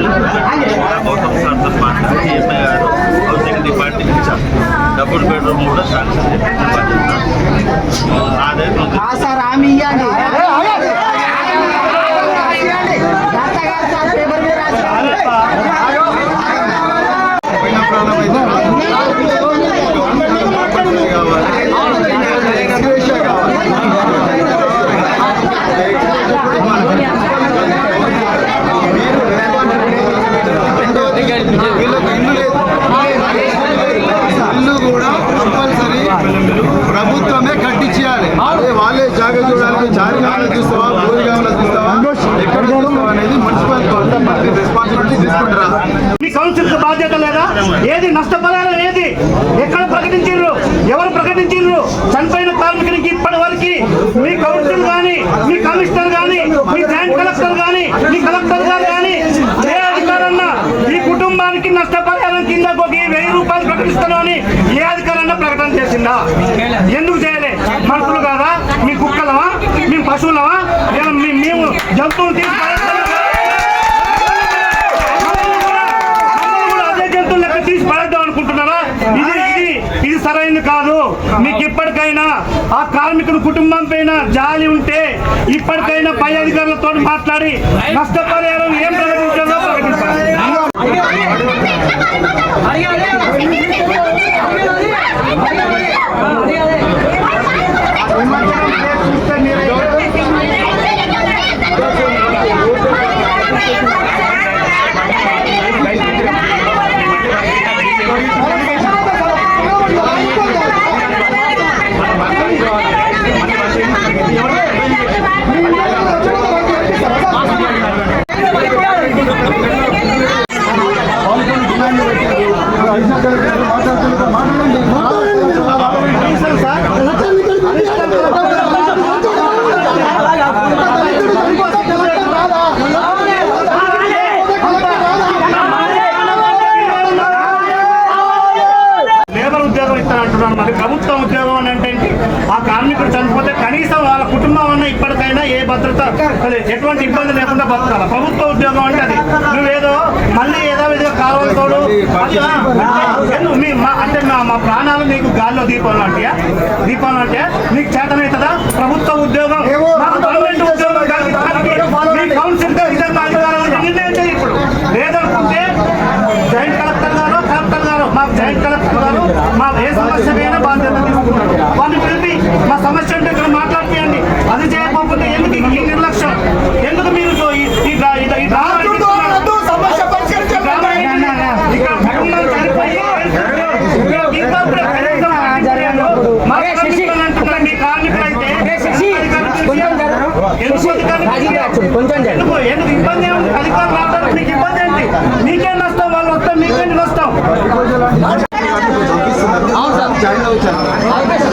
గౌతమ్ సార్తో మాట్లాడి ఎంఐ గారు హౌసింగ్ డిపార్ట్మెంట్ ఇచ్చారు డబుల్ బెడ్రూమ్ కూడా వీళ్ళకి ఇల్లు లేదు ఇల్లు కూడా కంపల్సరీ ప్రభుత్వమే కట్టించేయాలి వాళ్ళే జాగ చూడాలి చారిగామలో చూస్తావా భూరిగామలో చూస్తావా ఎక్కడ చూస్తావా అనేది మున్సిపల్ రెస్పాన్సిబిలిటీ తీసుకుంటారా మీ కౌన్సిల్ బాధ్యత లేదా? ఏది నష్టపరిహారం ఏది? ఎక్కడ ప్రకటించారు ఎవరు ప్రకటించారు చనిపోయిన కార్మికునికి ఇప్పటి వరకు మీ కౌన్సిల్ కానీ మీ కమిషనర్ కానీ మీ జాయింట్ కలెక్టర్ కానీ మీ కలెక్టర్ గారు కానీ ఏ అధికారన్నా ఈ కుటుంబానికి నష్టపరిహారం కింద ఒక వెయ్యి రూపాయలు ప్రకటిస్తాను అని ఏ అధికారన్నా ప్రకటన చేసిందా ఎందుకు చేయాలి మనుషులు కాదా మీ కుక్కలవా మేము పశువులవా మీ- మేము జంతువులు తీసి అదే జంతువులు లెక్క తీసి పడేద్దాం అనుకుంటున్నారా ఇది ఇది ఇది సరైనది కాదు మీకు ఇప్పటికైనా ఆ కార్మికుడు కుటుంబం పైన జాలి ఉంటే ఇప్పటికైనా పై అధికారులతో మాట్లాడి నష్టపరిహారం ఏం ప్రకటించాలో ప్రకటించాలి లేబర్ ఉద్యోగం ఇస్తానంటున్నాను మరి ప్రభుత్వ ఉద్యోగం అని అంటే ఏంటి? ఆ కార్మికుడు చనిపోతే కనీసం వాళ్ళ కుటుంబం అన్న ఇప్పటికైనా ఏ భద్రత ఎటువంటి ఇబ్బంది లేకుండా బతకాలి. ప్రభుత్వ ఉద్యోగం అంటే అది. నువ్వేదో మళ్ళీ ఏదో విధంగా కాలువలు తోడు. అట్లా ఎందుకు మీ మా అంటే మా ప్రాణాలు నీకు గాల్లో దీపం లాంటియా దీపం లాంటియా నీకు చేతనవుతుందా ప్రభుత్వ ఉద్యోగం మాకు గవర్నమెంట్ ఉద్యోగం కౌన్సిల్ ఇదంతా అధికారం ఉంది. నిర్ణయం చేయి ఇప్పుడు. లేదనుకుంటే జాయింట్ కలెక్టర్ గారు కలెక్టర్ గారు మా జాయింట్ కలెక్టర్ గారు మా ఏ సమస్యకైనా బాధ్యత తీసుకుంటారు. వాళ్ళని పిలిపి మా సమస్య అంటే ఇక్కడ మాట్లాడిపోయండి. అది చేయకపోతే ఎందుకు ఈ నిర్లక్ష్యం ఎందుకు మీరు ఎందుకు ఎందుకు ఇబ్బంది ఏముంది అధికారులు రావడానికి మీకు ఇబ్బంది ఏంటి మీకేం నష్టం వాళ్ళు వస్తాం మీకేంటి నష్టం అవుతారు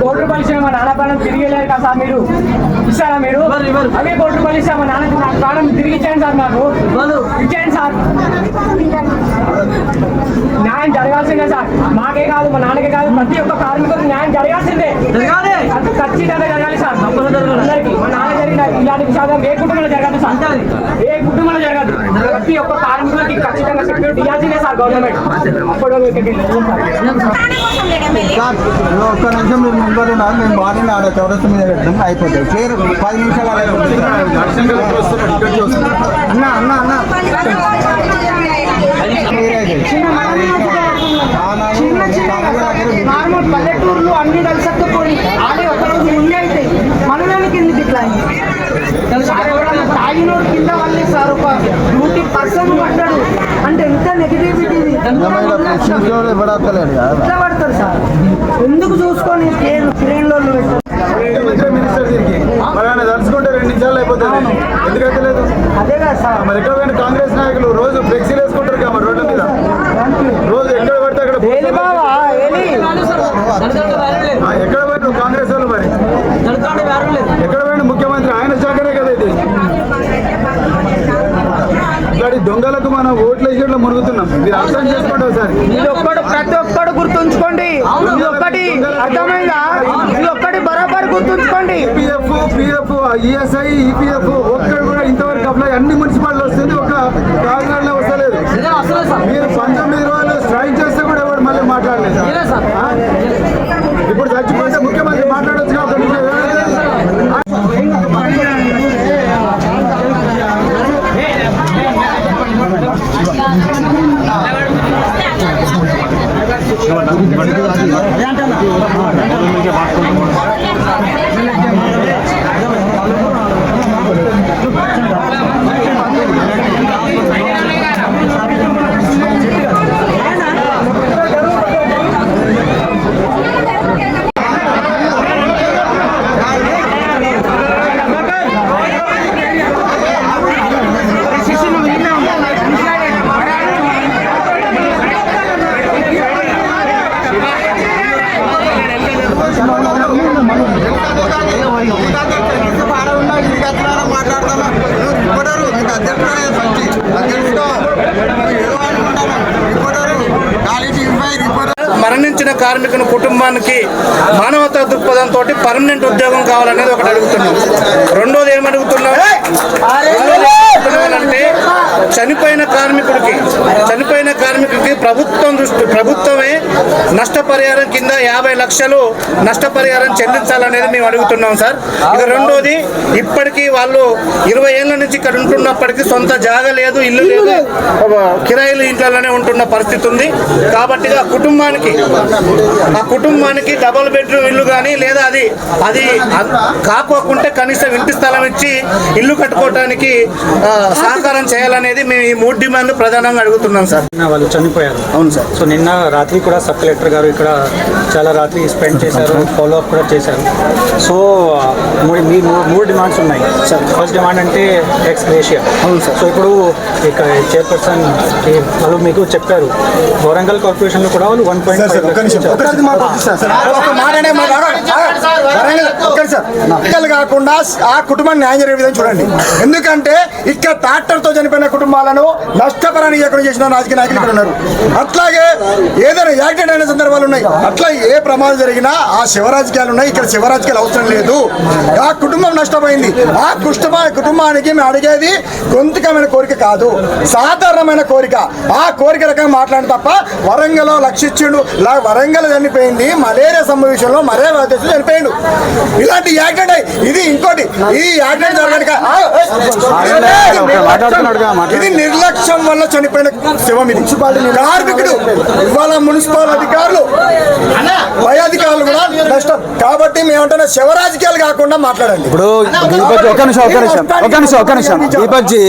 కోటి రూపాయలు ఇచ్చిన మా నాన్న ప్రాణం తిరిగి వెళ్ళారు కదా సార్ మీరు ఇస్తారా మీరు అవే కోటి రూపాయలు ఇస్తా మా నాన్నకి నా ప్రాణం తిరిగి ఇచ్చేయండి సార్ మాకు ఇచ్చేయండి సార్ న్యాయం జరగాల్సిందే సార్ మాకే కాదు మా నాన్నకే కాదు ప్రతి ఒక్క కార్మికులకు న్యాయం జరగాల్సిందే. అది ఖచ్చితంగా జరగాలి సార్. అందరికీ మా నాన్న జరిగిన ఇలాంటి విషయాలు ఏ కుటుంబంలో జరగదు సార్. ఏ కుటుంబంలో జరగదు. ప్రతి ఒక్క కార్మికులకి ఖచ్చితంగా సెక్యూరిటీ ఇవ్వాల్సిందే సార్ గవర్నమెంట్. అప్పుడు సార్. ఒక్క నిమిషం మీరు ముందర ఉన్నారు మేము మార్నింగ్ ఆడ చౌరస్తా మీద పెట్టడం అయిపోతుంది. క్లియర్? పది నిమిషాలు. అన్న అన్న అన్న. మీరే నార్మల్ పల్లెటూర్లు అన్ని కలిసత్తుకొని అదే ఒక రోజు ముందే అయితే మనలోనికి ఎందుకు ఇట్లా తాగినోడు కింద వల్లే సార్ ఒక డ్యూటీ పర్సన్ పడ్డాడు. అంటే ఎంత నెగిటివిటీ కదా? ఎట్లా పడతారు సార్? ఎందుకు చూసుకొని ట్రైన్ ట్రైన్లో పెట్టారు తలుచుకుంటే రెండు నిమిషాలు అయిపోతుంది. ఎందుకైతే లేదు అదే కదా సార్. మరి ఎక్కడ కాంగ్రెస్ నాయకులు రోజు ఫ్లెక్సీలు వేసుకుంటారు కదా రోడ్ల మీద రోజు ఎక్కడ పడితే అక్కడ ఏది బావా ఏది ఆ, ఎక్కడ పోయిన కాంగ్రెస్ వాళ్ళు మరి? ఎక్కడ పోయిన ముఖ్యమంత్రి ఆయన శాఖనే కదా ఇది. ఇట్లాంటి దొంగలకు మనం ఓట్లు వేసేట్లు మురుగుతున్నాం మీరు అర్థం చేసుకోండి ఒకసారి. ఒక్కడు ప్రతి ఒక్కడు గుర్తుంచుకోండి. ఒక్కటి అర్థమైందా? ఇది ఒక్కటి బరాబర్ గుర్తుంచుకోండి. పిఎఫ్ పిఎఫ్ ఈఎస్ఐ ఈపీఎఫ్ ఒక్కడు కూడా ఇంతవరకు అప్లై అన్ని మున్సిపాలిటీ వస్తుంది. ఒక కాకినాడలో వస్తలేదు. మీరు పంతొమ్మిది రోజులు స్ట్రైక్ చేస్తే కూడా ఎవరు మళ్ళీ మాట్లాడలేదు. বাট করতে కార్మికుని కుటుంబానికి మానవతా దృక్పథంతో పర్మనెంట్ ఉద్యోగం కావాలనేది ఒకటి అడుగుతున్నాం. రెండోది ఏమడుగుతున్నాం? ఏమడుగుతున్నామంటే చనిపోయిన కార్మికుడికి చనిపోయిన కార్మికుడికి ప్రభుత్వం దృష్టి ప్రభుత్వమే నష్టపరిహారం కింద యాభై లక్షలు నష్టపరిహారం చెల్లించాలనేది మేము అడుగుతున్నాం సార్. ఇక రెండోది ఇప్పటికీ వాళ్ళు ఇరవై ఏళ్ళ నుంచి ఇక్కడ ఉంటున్నప్పటికీ సొంత జాగ లేదు ఇల్లు లేదు కిరాయిలు ఇంట్లోనే ఉంటున్న పరిస్థితి ఉంది. కాబట్టి ఆ కుటుంబానికి ఆ కుటుంబానికి డబుల్ బెడ్రూమ్ ఇల్లు కానీ లేదా అది అది కాకోకుంటే కనీసం ఇంటి స్థలం ఇచ్చి ఇల్లు కట్టుకోవడానికి సహకారం చేయాలనేది మేము ఈ మూడు డిమాండ్లు ప్రధానంగా అడుగుతున్నాం సార్. నిన్న వాళ్ళు చనిపోయారు. అవును సార్. సో నిన్న రాత్రి కూడా సబ్ కలెక్టర్ గారు ఇక్కడ చాలా రాత్రి స్పెండ్ చేశారు ఫాలో అప్ కూడా చేశారు. సో మూడు మీ మూడు డిమాండ్స్ ఉన్నాయి. సార్. ఫస్ట్ డిమాండ్ అంటే ఎక్స్ గ్రేషియా అవును సార్. సో ఇప్పుడు ఇక చైర్పర్సన్ వాళ్ళు మీకు చెప్పారు. వరంగల్ కార్పొరేషన్లో కూడా వాళ్ళు వన్ పాయింట్ కాకుండా ఆ కుటుంబాన్ని న్యాయం జరిగే విధంగా చూడండి. ఎందుకంటే ఇక్కడ ట్రాక్టర్తో చనిపోయిన కుటుంబాలను నష్టపరాన్ని ఎక్కడ చేసిన రాజకీయ నాయకులు ఇక్కడ ఉన్నారు. అట్లాగే ఏదైనా యాక్సిడెంట్ అయిన సందర్భాలు ఉన్నాయి. అట్లా ఏ ప్రమాదం జరిగినా ఆ శివరాజకీయాలు ఉన్నాయి. ఇక్కడ శివరాజకీయాలు అవసరం లేదు. ఆ కుటుంబం నష్టపోయింది. ఆ కుటుంబ కుటుంబానికి మేము అడిగేది గొంతుకమైన కోరిక కాదు. సాధారణమైన కోరిక. ఆ కోరిక రకంగా మాట్లాడి తప్ప వరంగల్ లక్షించిండు. లా- వరంగల్ చనిపోయింది. మలేరియా సంభవించడంలో మరే వ్యక్తి చనిపోయిండు. ఇలాంటి యాక్సిడెంట్ ఇది ఇంకోటి. ఈ యాక్సిడెంట్ జరగడానికి ఇది నిర్లక్ష్యం వల్ల చనిపోయిన శివం ఇది. కార్మికుడు ఇవాళ మున్సిపల్ అధికారులు పై అధికారులు కూడా నష్టం. కాబట్టి మేమంటున్న శివ రాజకీయాలు కాకుండా మాట్లాడండి. ఇప్పుడు దీపక్ ఒక నిమిషం ఒక నిమిషం ఒక నిమిషం ఒక నిమిషం. దీపక్ జీ.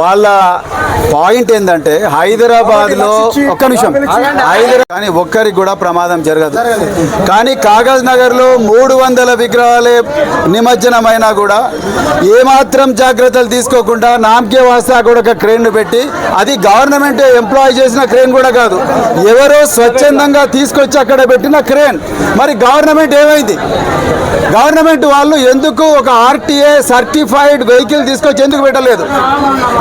వాళ్ళ పాయింట్ ఏంటంటే హైదరాబాద్లో ఒక్క నిమిషం. హైదరాబాద్ కానీ ఒక్కరికి కూడా ప్రమాదం జరగదు. కానీ కాగజ్ నగర్లో మూడు వందల విగ్రహాలే నిమజ్జనమైనా కూడా ఏమాత్రం జాగ్రత్తలు తీసుకోకుండా నామకే వాస్తా కూడా ఒక క్రేన్ పెట్టి అది గవర్నమెంట్ ఎంప్లాయ్ చేసిన క్రేన్ కూడా కాదు. ఎవరో స్వచ్ఛందంగా తీసుకొచ్చి అక్కడ పెట్టిన క్రేన్ మరి గవర్నమెంట్ ఏమైంది? గవర్నమెంట్ వాళ్ళు ఎందుకు ఒక ఆర్టీఏ సర్టిఫైడ్ వెహికల్ తీసుకొచ్చి ఎందుకు పెట్టలేదు?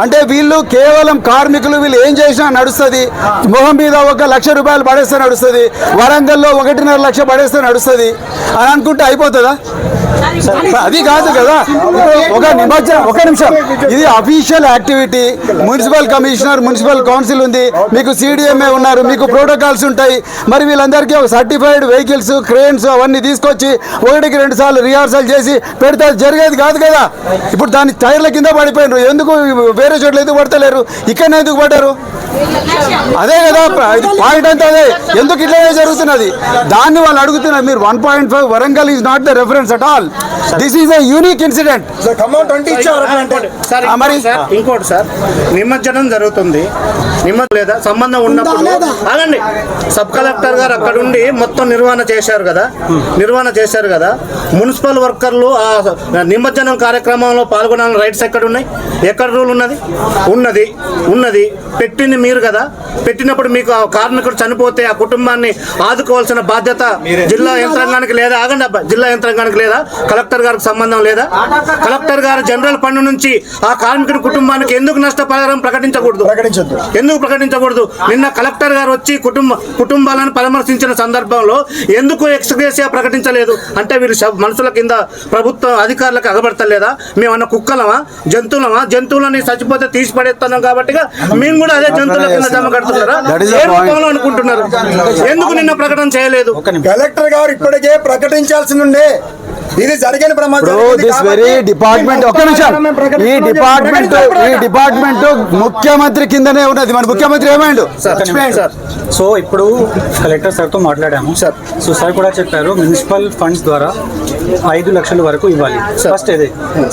అంటే వీళ్ళు కేవలం కార్మికులు వీళ్ళు ఏం చేసినా నడుస్తుంది. మొహం మీద ఒక లక్ష రూపాయలు పడేస్తే నడుస్తుంది. వరంగల్లో ఒకటిన్నర లక్ష పడేస్తే నడుస్తుంది. అని అనుకుంటే అయిపోతుందా? అది కాదు కదా. ఒక నిమజ్జనం ఒక నిమిషం. ఇది official activity municipal commissioner municipal council ఉంది. మీకు సిడిఎంఏ ఉన్నారు మీకు ప్రోటోకాల్స్ ఉంటాయి. మరి వీళ్ళందరికీ ఒక సర్టిఫైడ్ వెహికల్స్ క్రేన్స్ అవన్నీ తీసుకొచ్చి ఒకటికి రెండు సార్లు రిహార్సల్ చేసి పెడితే జరిగేది కాదు కదా. ఇప్పుడు దాని టైర్ల కింద పడిపోయినారు. ఎందుకు వేరే చోట్ల ఎందుకు పడతలేరు? ఇక్కడనే ఎందుకు పడ్డారు? అదే కదా ఇది పాయింట్ అంతా అదే. ఎందుకు ఇట్లనే జరుగుతున్నది? దాన్ని వాళ్ళు అడుగుతున్నారు. మీరు one point five Warangal is not the reference at all this is a unique incident మరి? ఇంకోటి సార్ సార్. నిమజ్జనం జరుగుతుంది. నిమజ్జనం లేదా సంబంధం ఉన్నప్పుడు ఆగండి. సబ్ కలెక్టర్ గారు అక్కడ ఉండి మొత్తం నిర్వహణ చేశారు కదా. నిర్వహణ చేశారు కదా. మున్సిపల్ వర్కర్లు ఆ నిమజ్జనం కార్యక్రమంలో పాల్గొనాలని రైట్స్ ఎక్కడ ఉన్నాయి? ఎక్కడ రూల్ ఉన్నది? ఉన్నది. ఉన్నది. పెట్టింది మీరు కదా. పెట్టినప్పుడు మీకు ఆ కార్మికుడు చనిపోతే ఆ కుటుంబాన్ని ఆదుకోవాల్సిన బాధ్యత జిల్లా యంత్రాంగానికి లేదా? ఆగండి అబ్బా. జిల్లా యంత్రాంగానికి లేదా? కలెక్టర్ గారికి సంబంధం లేదా? కలెక్టర్ గారు జనరల్ ఫండ్ నుంచి ఆ కార్మికుడి కుటుంబానికి ఎందుకు నష్టపరిహారం ప్రకటించకూడదు? ప్రకటించొద్దు. ఎందుకు ప్రకటించకూడదు? నిన్న కలెక్టర్ గారు వచ్చి కుటుంబ కుటుంబాలను పరామర్శించిన సందర్భంలో ఎందుకు ఎక్స్గ్రేసియా ప్రకటించలేదు? అంటే వీరు మనుషుల కింద ప్రభుత్వ అధికారులకు అగబడతలేదా? మేమన్న కుక్కలమా? జంతువులమా? జంతువులని చచ్చిపోతే తీసి పడేస్తున్నాం కాబట్టి మేము కూడా అదే జంతువుల కింద జమ కడుతున్నారా? అనుకుంటున్నారు ఎందుకు నిన్న ప్రకటన చేయలేదు? కలెక్టర్ గారు ఇప్పటికే ప్రకటించాల్సి ఉండే ఇది జరిగిన దిస్ వెరీ డిపార్ట్మెంట్ ఒక్క నిమిషం. ఈ డిపార్ట్మెంట్ ఈ డిపార్ట్మెంట్ ముఖ్యమంత్రి కిందనే ఉన్నది. మన ముఖ్యమంత్రి ఏమైండు? సో ఇప్పుడు కలెక్టర్ సార్తో మాట్లాడాము. సార్. సో సార్ కూడా చెప్పారు మున్సిపల్ ఫండ్స్ ద్వారా ఐదు లక్షల వరకు ఇవ్వాలి. ఫస్ట్ ఇది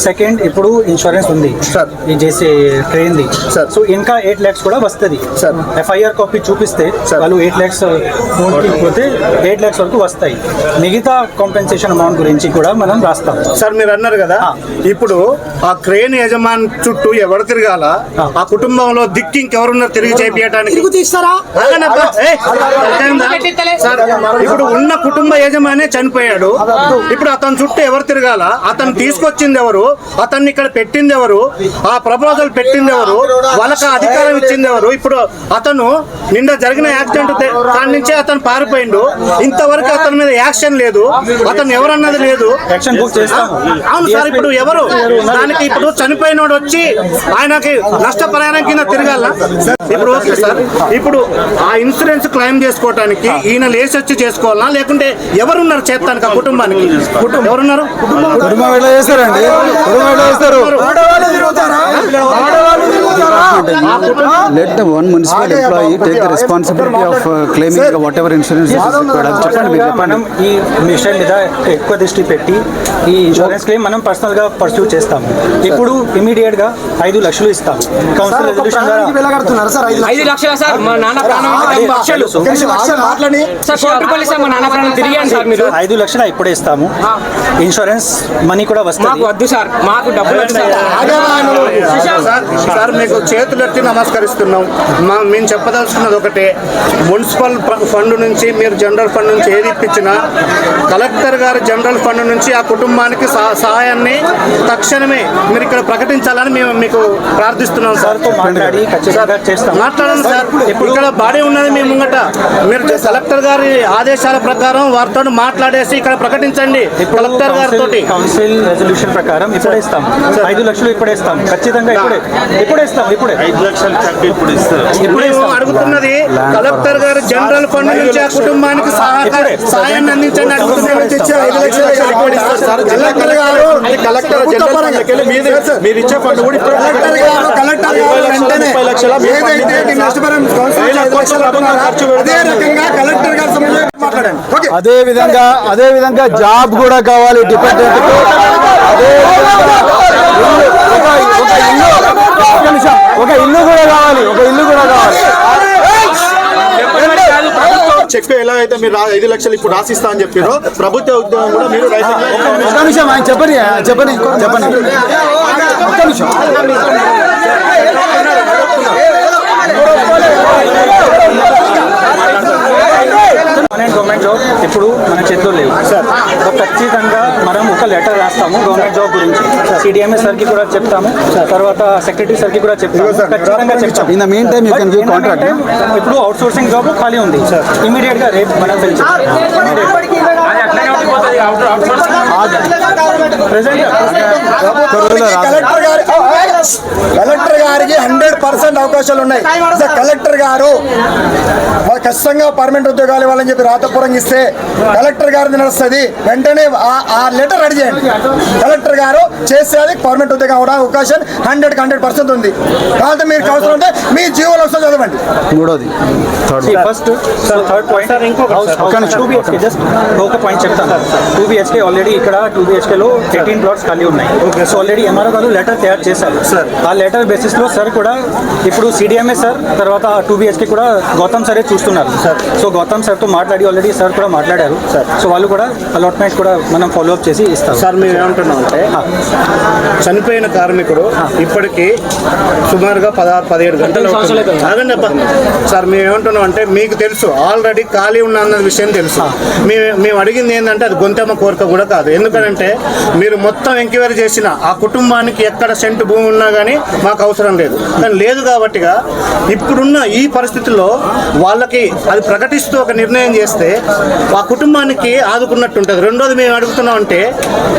సెకండ్ ఇప్పుడు ఇన్సూరెన్స్ ఉంది. సార్. ఈ చేసే ట్రైన్ది. సార్. సో ఇంకా ఎయిట్ ల్యాక్స్ కూడా వస్తుంది. సార్. ఎఫ్ఐఆర్ కాపీ చూపిస్తే వాళ్ళు ఎయిట్ ల్యాక్స్ పోతే ఎయిట్ ల్యాక్స్ వరకు వస్తాయి. మిగతా కాంపెన్సేషన్ అమౌంట్ గురించి కూడా మనం రాస్తాం. సార్ మీరు అన్నారు కదా. ఇప్పుడు ఆ క్రేన్ యజమాని చుట్టూ ఎవరు తిరగాల? ఆ. కుటుంబంలో దిక్కు ఇంకెవరున్నారు తిరిగి? సార్, ఇప్పుడు ఉన్న కుటుంబ యజమానే చనిపోయాడు. ఇప్పుడు అతని చుట్టూ ఎవరు తిరగాల? అతను తీసుకొచ్చింది ఎవరు? అతన్ని ఇక్కడ పెట్టింది ఎవరు? ఆ ప్రపోజల్ పెట్టింది ఎవరు? వాళ్ళకి ఆ అధికారం ఇచ్చింది ఎవరు? ఇప్పుడు అతను నిన్న జరిగిన యాక్సిడెంట్ దాని నుంచే అతను పారిపోయిండు. ఇంతవరకు అతని మీద యాక్షన్ లేదు. అతను ఎవరన్నది లేదు. యాక్షన్ బుక్ చేస్తాం అవును సార్ ఇప్పుడు ఎవరు? దానికి ఇప్పుడు చనిపోయినోడు వచ్చి ఆయనకి నష్టపరిహారం కింద తిరగాల? ఇప్పుడు ఓకే సార్. ఇప్పుడు ఆ ఇన్సూరెన్స్ క్లెయిమ్ చేసుకోవటానికి ఈయన లేచి వచ్చి చేసుకోవాలా? లేకుంటే ఎవరున్నారు చేస్తానికి ఆ కుటుంబానికి? కుటుంబం. ఎవరున్నారు? కుటుంబం చేస్తారండి? కుటుంబం చేస్తారు? Let the one municipal employee take the responsibility of claiming whatever insurance చెప్పండి మీరు చెప్పండి. మనం ఈ విషయం మీద ఎక్కువ దృష్టి పెట్టి ఈ ఇన్సూరెన్స్ క్లెయిమ్ మనం పర్సనల్గా పర్సూ చేస్తాము ఇప్పుడు ఇమీడియట్గా ఐదు లక్షలు ఇస్తాం. కౌన్సిల్ రెజల్యూషన్ ద్వారా. ఐదు లక్షల ఇప్పుడే ఇస్తాము. ఇన్సూరెన్స్ మనీ కూడా వస్తుంది. వద్దు సార్. మాకు డబ్బులు మీకు చేతులెత్తి నమస్కరిస్తున్నాం. మా మేము చెప్పదలుచుకున్నది ఒకటే మున్సిపల్ ఫండ్ నుంచి మీరు జనరల్ ఫండ్ నుంచి ఏది ఇప్పించినా కలెక్టర్ గారు జనరల్ ఫండ్ నుంచి ఆ కుటుంబానికి సహ- సహాయాన్ని తక్షణమే మీరు ఇక్కడ ప్రకటించాలని మేము మీకు ప్రార్థిస్తున్నాం సార్. మాట్లాడండి సార్ ఇక్కడ బాడీ ఉన్నది మీ ముంగట. మీరు కలెక్టర్ గారి ఆదేశాల ప్రకారం వారితో మాట్లాడేసి ఇక్కడ ప్రకటించండి కలెక్టర్ గారితో కౌన్సిల్ రెజల్యూషన్ ప్రకారం ఇప్పుడే ఇస్తాం ఐదు లక్షలు ఇప్పుడే ఇస్తాం ఖచ్చితంగా ఇప్పుడే ఇప్పుడే ఇస్తాం ఇప్పుడే ఐదు లక్షలు కట్టి ఇప్పుడు ఇస్తారు ఇప్పుడే ఇస్తాం అడుగుతున్నది కలెక్టర్ గారు జనరల్ ఫండ్ నుంచి ఆ కుటుంబానికి సహాయ అందించండి. మీరు ఇచ్చే ఫండ్ కూడా ఇప్పుడు కలెక్టర్ గారు కలెక్టర్ గారు వెంటనే ఏదైతే అనుకున్నారో, అదే రకంగా కలెక్టర్ గారు మాట్లాడండి ఓకే అదే విధంగా అదే విధంగా జాబ్ కూడా కావాలి డిపెండెంట్ అదే విధంగా ఇల్లు, ఒక ఒక ఇల్లు ఒక్క నిమిషం, ఒక ఇల్లు కూడా కావాలి ఒక ఇల్లు కూడా కావాలి. చెక్ ఎలా అయితే మీరు ఐదు లక్షలు ఇప్పుడు రాసిస్తా అని చెప్పారో ప్రభుత్వ ఉద్యోగం కూడా మీరు ఒక్క నిమిషం ఆయన చెప్పని ఆయన చెప్పని చెప్పని ఒక్క నిమిషం. పర్మనెంట్ గవర్నమెంట్ జాబ్ ఇప్పుడు మన చేతిలో లేవు. సార్. ఖచ్చితంగా మనం ఒక లెటర్ రాస్తాము గవర్నమెంట్ జాబ్ గురించి. సిడిఎంఎస్ సార్కి కూడా చెప్తాము. తర్వాత సెక్రటరీ సార్కి కూడా చెప్తాము. ఖచ్చితంగా చెప్తాము. In the time you can give contract ఇప్పుడు అవుట్ సోర్సింగ్ జాబ్ ఖాళీ ఉంది. ఇమీడియట్గా రేపు మనం ప్రెసెంట్ కలెక్టర్ గారి కలెక్టర్ గారికి హండ్రెడ్ పర్సెంట్ అవకాశాలు ఉన్నాయి. కలెక్టర్ గారు ఖచ్చితంగా పర్మనెంట్ ఉద్యోగాలు ఇవ్వాలని చెప్పి రాతపూర్వంగా ఇస్తే కలెక్టర్ గారిది నడుస్తుంది వెంటనే ఆ- లెటర్ రెడీ చేయండి. కలెక్టర్ గారు చేసేది పర్మనెంట్ ఉద్యోగం అవడానికి అవకాశం హండ్రెడ్ హండ్రెడ్ పర్సెంట్ ఉంది. కాబట్టి మీరు అవసరం ఉంటే మీ జీవోలో వస్తే చదవండి. మూడోది. Third first third point just ఒక పాయింట్ చెప్తాను. టూ బిహెచ్కే ఆల్రెడీ ఇక్కడ టూ బిహెచ్కే లో ఎయిటీన్ ప్లాట్స్ ఖాళీ ఉన్నాయి. సో ఆల్రెడీ ఎంఆర్ఓ గారు లెటర్ తయారు చేశారు. సార్ ఆ లెటర్ బేసిస్లో సార్ కూడా ఇప్పుడు సిడిఎంఏ సార్ తర్వాత టూ బిహెచ్కే కూడా గౌతమ్ సరే చూస్తున్నారు. సార్ సో గౌతమ్ సార్తో మాట్లాడి ఆల్రెడీ సార్ కూడా మాట్లాడారు. సార్ సో వాళ్ళు కూడా అలాట్మెంట్ కూడా మనం ఫాలో అప్ చేసి ఇస్తారు. సార్ మేము ఏమంటున్నాం అంటే చనిపోయిన కార్మికుడు ఇప్పటికీ సుమారుగా పదహారు పదిహేడు గంటలు అబ్బా. సార్ మేము ఏమంటున్నాం అంటే మీకు తెలుసు ఆల్రెడీ ఖాళీ ఉన్న అన్న విషయం తెలుసు. మేము మేము అడిగింది ఏంటంటే అది గొంతెమ్మ కోరిక కూడా కాదు. ఎందుకంటే మీరు మొత్తం ఎంక్వైరీ చేసిన ఆ కుటుంబానికి ఎక్కడ సెంటు భూమి ఉన్నా కానీ మాకు అవసరం లేదు. కానీ లేదు కాబట్టిగా ఇప్పుడున్న ఈ పరిస్థితుల్లో వాళ్ళకి అది ప్రకటిస్తూ ఒక నిర్ణయం చేస్తే ఆ కుటుంబానికి ఆదుకున్నట్టు ఉంటుంది రెండోది మేము అడుగుతున్నాం అంటే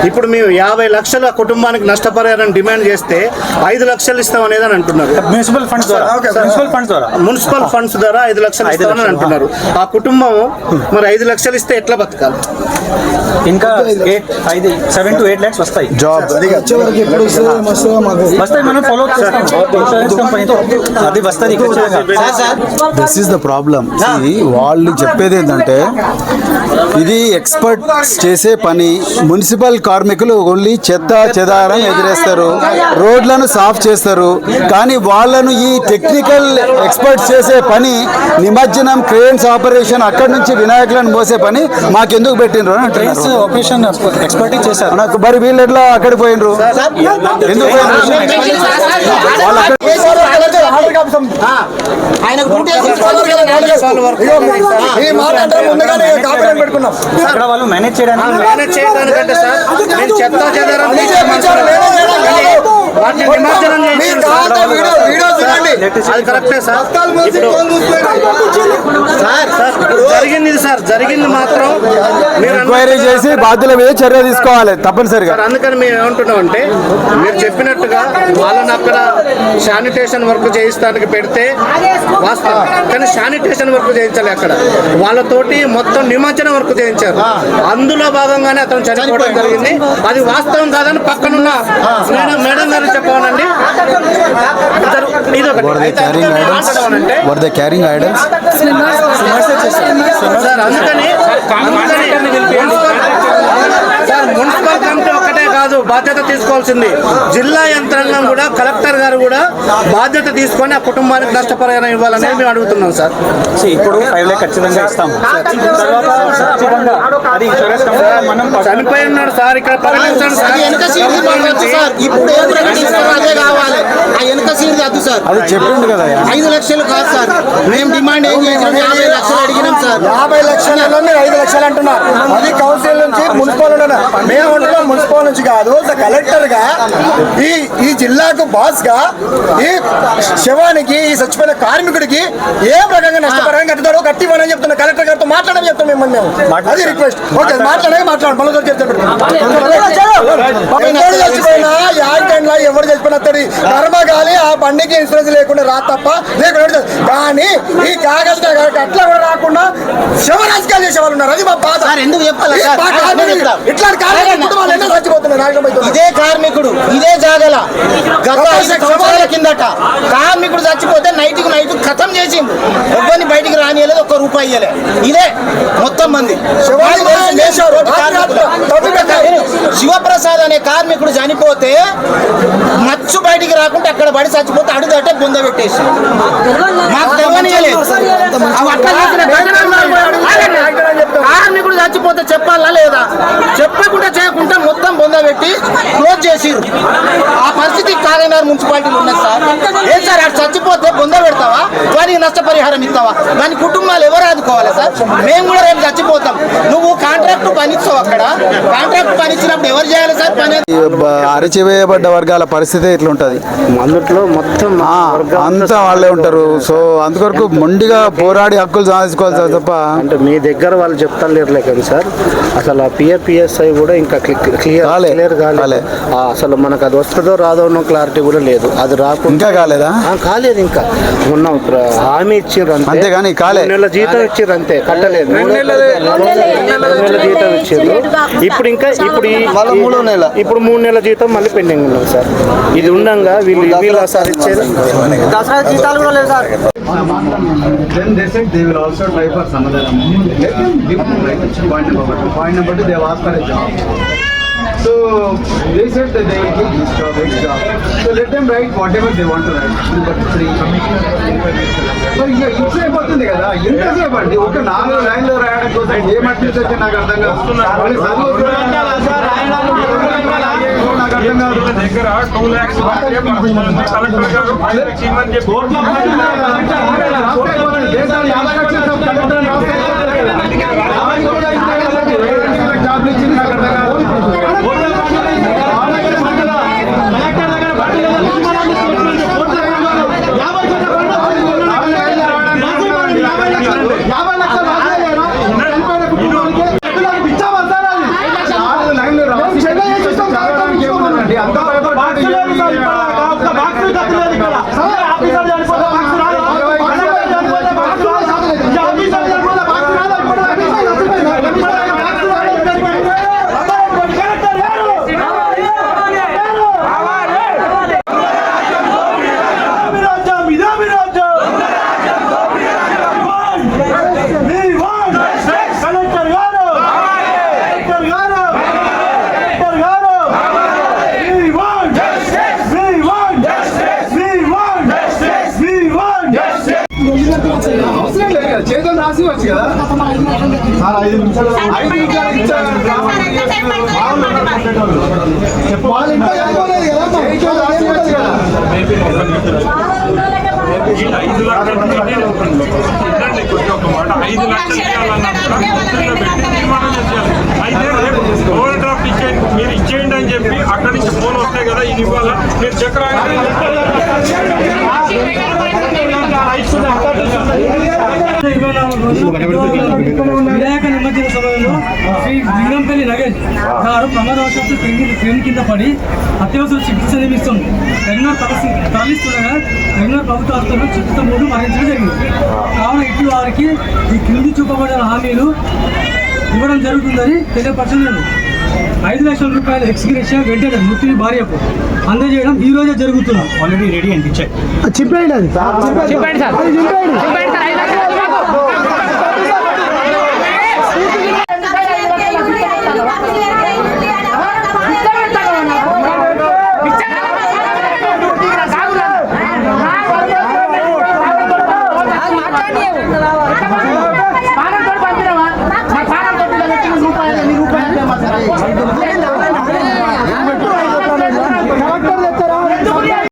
ఇప్పుడు మేము యాభై లక్షలు ఆ కుటుంబానికి నష్టపరిహారం డిమాండ్ చేస్తే ఐదు లక్షలు ఇస్తాం అనేది అని అంటున్నారు. మున్సిపల్ ఫండ్స్ ద్వారా. మున్సిపల్ ఫండ్స్ ద్వారా. మున్సిపల్ ఫండ్స్ ద్వారా ఐదు లక్షలు ఐదు ఇస్తామని లక్షలు. అంటున్నారు. ఆ కుటుంబం మరి ఐదు లక్షలు ఇస్తే ఎట్లా బతకాలి? ఇంకా ఎయిట్ ఐదు సెవెన్ టు ఎయిట్ ల్యాక్స్ వస్తాయి. జాబ్ వస్తాయి మనం. ఫాలో అప్ చేస్తాం. ఇన్సూరెన్స్ కంపెనీతో అది వస్తుంది ఖచ్చితంగా. దిస్ ఈస్ ద ప్రాబ్లం వాళ్ళు చెప్పేది ఏంటంటే ఇది ఎక్స్పర్ట్స్ చేసే పని. మున్సిపల్ కార్మికులు ఓన్లీ చెత్త చెదారం ఎదిరేస్తారు రోడ్లను సాఫ్ చేస్తారు. కానీ వాళ్ళను ఈ టెక్నికల్ ఎక్స్పర్ట్స్ చేసే పని నిమజ్జనం క్రేన్స్ ఆపరేషన్ అక్కడి నుంచి వినాయకులను మోసే పని మాకెందుకు పెట్టినరు ఆపరేషన్ ఎక్స్పర్టీ చేశారు. నాకు మరి వీళ్ళు ఎట్లా అక్కడికి పోయినరు? ఎందుకు పోయినరు? కాపీలను పెట్టుకున్నాం వాళ్ళు మేనేజ్ చేయడానికి మేనేజ్ చేయడానికంటే సార్ చెత్త చెదారం వాటిని నిమజ్జనం మీ చేసి కావాలంటే వీడియో వీడియో చూడండి. అది కరెక్టే సార్. సార్ సార్ జరిగింది ఇది సార్. జరిగింది మాత్రం మీరు ఎంక్వైరీ చేసి బాధ్యుల మీద చర్య తీసుకోవాలి తప్పనిసరిగా. సార్ అందుకని మేము ఏమంటున్నాం అంటే మీరు చెప్పినట్టుగా వాళ్ళని అక్కడ శానిటేషన్ వర్క్ చేయిస్తానికి పెడితే వాస్తవం. కానీ శానిటేషన్ వర్క్ చేయించాలి అక్కడ. వాళ్ళతోటి మొత్తం నిమజ్జనం వర్క్ చేయించారు. అందులో భాగంగానే అతను చనిపోవడం జరిగింది. అది వాస్తవం కాదని పక్కనున్న మేడం గారు చెప్పాలండి ఇది ఒకటి వర్ దే అయితే క్యారింగ్ అందుకని idols ఏమంటున్నామంటే, were they carrying idols sir అందుకని అందుకని సార్ మున్సిపల్ కమిటీ ఒకటే కాదు బాధ్యత తీసుకోవాల్సింది. జిల్లా యంత్రాంగం కూడా కలెక్టర్ గారు కూడా బాధ్యత తీసుకొని ఆ కుటుంబానికి నష్టపరిహారం ఇవ్వాలని మేము అడుగుతున్నాం సార్. ఇప్పుడు ఖచ్చితంగా మనం చనిపోయి ఉన్నాడు సార్ ఇక్కడ పరిగణించండి సార్. ఇప్పుడు కావాలి. ఆ వెనక సీట్ వద్దు సార్. అది చెప్పిండు కదా ఐదు లక్షలు కాదు సార్. మేము డిమాండ్ ఏం చేసినాం యాభై లక్షలు అడిగినాం సార్. యాభై లక్షలలో మీరు ఐదు లక్షలు అంటున్నారు. అది కౌన్సిల్ నుంచి మున్సిపల్ నుండి మేము అంటున్నాం మున్సిపల్ నుంచి కాదు ద కలెక్టర్గా ఈ ఈ జిల్లాకు బాస్గా ఈ శవానికి ఈ చచ్చిపోయిన కార్మికుడికి ఏ రకంగా నష్టపరంగా కట్టుతాడో కట్టి ఇవ్వనని చెప్తున్నా కలెక్టర్ గారితో మాట్లాడని చెప్తాం మిమ్మల్ని మేము అది రిక్వెస్ట్ ఓకే మాట్లాడే మాట్లాడు మళ్ళీ చచ్చిపోయినా ఎవరు చచ్చిపోయినా అతడి కర్మ గాలి ఆ బండికి ఇన్సూరెన్స్ లేకుండా రా తప్ప లేకుండా. కానీ ఈ కాగజ్ అట్లా కూడా రాకుండా శవ రాజకీయాలు చేసే వాళ్ళు ఉన్నారు. అది మా బాధ. ఎందుకు చెప్పాలా కుటుంబాలు ఎన్నో అవుతున్నారు. ఇదే కార్మికుడు ఇదే జాగల. గత సంవత్సరాల కిందట కార్మికుడు చచ్చిపోతే నైట్కు నైట్ ఖతం చేసిండు. ఎవరిని బయటికి రానియలేదు ఒక్క రూపాయి ఇయ్యలే. ఇదే మొత్తం మంది. శివప్రసాద్ అనే కార్మికుడు చనిపోతే మచ్చు బయటికి రాకుండా అక్కడ పడి చచ్చిపోతే అడుగుదట్టే బొంద పెట్టేసి. మాకు తెలియనియలేదు. కార్మికుడు చచ్చిపోతే చెప్పాలా లేదా? చెప్పకుండా చేయకుండా మొత్తం బొంద పెట్టి క్లోజ్ చేసిరు మున్సిపాలిటీలో ఉన్నది సార్. ఏం సార్ అటు చచ్చిపోతే బొంద పెడతావా? వారికి నష్టపరిహారం ఇస్తావా? దాని కుటుంబాలు ఎవరు ఆదుకోవాలి సార్? మేము కూడా రేపు చచ్చిపోతాం. నువ్వు కాంట్రాక్ట్ పని ఇస్తావు అక్కడ. కాంట్రాక్ట్ పని ఇచ్చినప్పుడు ఎవరు చేయాలి సార్ పని? అణచివేయబడ్డ వర్గాల పరిస్థితి ఎట్లుంటది అందులో మొత్తం అంతా వాళ్ళే ఉంటారు. సో అందుకొరకు మొండిగా పోరాడి హక్కులు సాధించుకోవాలి తప్ప. అంటే మీ దగ్గర వాళ్ళు చెప్తాను లేరులే కానీ సార్ అసలు ఆ పిఎస్ఐ కూడా ఇంకా క్లియర్ కాలే. క్లియర్ కాలే. కాలే. ఆ, అసలు మనకు అది వస్తుందో రాదో క్లారిటీ కూడా లేదు. అది రాకుండా ఇంకా కాలేదా? ఆ, కాలేదు ఇంకా. మొన్న హామీ ఇచ్చిండ్రు అంతే. అంతేగాని కాలే. మూడు నెలల జీతం ఇచ్చిండ్రు అంతే కట్టలేదు. నెలల. జీతం ఇచ్చిండ్రు ఇప్పుడు ఇంకా ఇప్పుడు ఈ- మూడో నెల. ఇప్పుడు మూడు నెలల జీతం మళ్ళీ పెండింగ్ ఉన్నాం సార్. ఇది ఉండంగా వీళ్ళు వీళ్ళు అసలు ఇచ్చేది. Then they said they will also try for some other amount. Let them give them right. Point number one. Point number two, they have asked for a job. So they said that they will give this job, X job. So let them write whatever they want to write. But three. మరి ఇక ఇచ్చేపోతుంది కదా ఇంతసేపు అండి ఒక నాలుగు లైన్లు రాయడం కోసం ఏ నాకు అర్థం కాదు నాకు అర్థం కాదు దగ్గర టూ ల్యాక్స్ కలెక్టర్ గారు యాభై కలెక్టర్ జాబ్లు ఇచ్చింది నాకు అర్థం కాదు యాభై లక్షలు రాసేయలేరా? చనిపోయిన కుటుంబానికి పిల్లలకు ఇచ్చామా సార్ అది? నాలుగు లైన్లు రాసి చదవడానికి ఏముందండి? అంత భయపడ్డాడు. ఒక్క బాక్స్ కట్టలేదు ఇక్కడ. సార్, ఆఫీసర్ చనిపోతే బాక్స్ రాదా? కలెక్టర్ చనిపోతే బాక్స్ రాదా? ఈ ఆఫీసర్ చనిపోతే బాక్స్ రాదా? ఇప్పుడు ఆఫీసర్ చచ్చిపోయిందా? చనిపోయిన బాక్స్ రాదా? కలెక్టర్ లేరు. ఇదే మీ రాజ్యం, ఇదే మీ రాజ్యం. We want కలెక్టర్ గారు కలెక్టర్ గారు కలెక్టర్ గారు We want We want We want We want అవసరం లేదు కదా చేతులు రాసి వచ్చు కదా? సార్ ఐదు నిమిషాలు. ఐదు నిమిషాలు ఇచ్చారు. వాళ్ళు ఇంకా చదువుకోలేదు కదా? రాసి వచ్చు కదా? ఐదు లక్షలు ఉండండి కొంచెం ఒక మాట ఐదు లక్షలు ఇవ్వాలన్నా కూడా పెట్టి తీర్మానం అయితే రేపు ఓవర్ డ్రాఫ్ట్ ఇచ్చేయండి. మీరు ఇచ్చేయండి అని చెప్పి అక్కడి నుంచి ఫోన్ వస్తాయి కదా ఇది ఇవ్వాలా? మీరు చెక్ రాయండి. వినాయక నిమజ్జన సమయంలో శ్రీ లింగంపల్లి నగేష్ గారు ప్రమాదవశాత్తు ట్రైన్ కింద పడి అత్యవసర చికిత్స నిమిస్తుంది కరీంనగర్ తరలి తరలిస్తుండగా కరీంనగర్ ప్రభుత్వ ఆసుపత్రిలో చికిత్స మూడు మరణించడం జరిగింది. కావున ఇటు వారికి ఈ క్రింది చూపబడిన హామీలు ఇవ్వడం జరుగుతుందని తెలియపరచలేదు ఐదు లక్షల రూపాయల ఎక్స్గ్రేషియా వెంటనే మృతుని భార్యకు అందజేయడం ఈ రోజే జరుగుతుంది ఆల్రెడీ రెడీ అండి చెక్ అది. చెప్పండి సార్.